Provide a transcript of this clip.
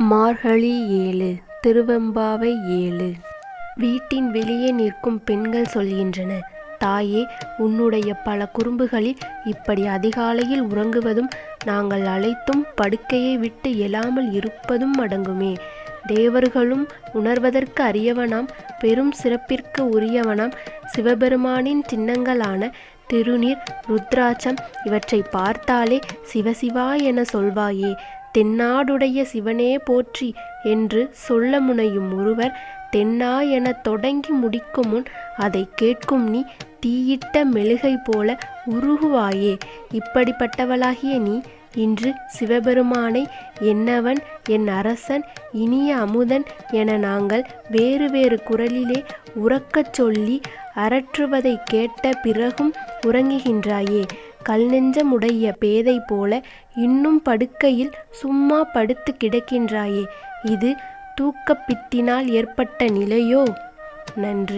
மார்கழி ஏழு திருவெம்பாவை ஏழு. வீட்டின் வெளியே நிற்கும் பெண்கள் சொல்கின்றன தாயே உன்னுடைய பல குறும்புகளில் இப்படி அதிகாலையில் உறங்குவதும் நாங்கள் அழைத்தும் படுக்கையை விட்டு எழாமல் இருப்பதும் அடங்குமே. தேவர்களும் உணர்வதற்கு அறியவனாம் பெரும் சிறப்பிற்கு உரியவனாம் சிவபெருமானின் சின்னங்களான திருநீர் ருத்ராட்சம் இவற்றை பார்த்தாலே சிவசிவா என சொல்வாயே. தென்னாடுடைய சிவனே போற்றி என்று சொல்ல முனையும் ஒருவர் தென்னா என தொடங்கி முடிக்கும் முன் அதை கேட்கும் நீ தீயிட்ட மெழுகை போல உருகுவாயே. இப்படிப்பட்டவளாகிய நீ இன்று சிவபெருமானை என்னவன் என் அரசன் இனிய அமுதன் என நாங்கள் வேறு வேறு குரலிலே உறக்கச் சொல்லி அரற்றுவதைக் கேட்ட பிறகும் உறங்குகின்றாயே. கல் நெஞ்சமுடைய பேதை போல இன்னும் படுக்கையில் சும்மா படுத்து கிடக்கின்றாயே. இது தூக்கப்பித்தினால் ஏற்பட்ட நிலையோ? நன்றி.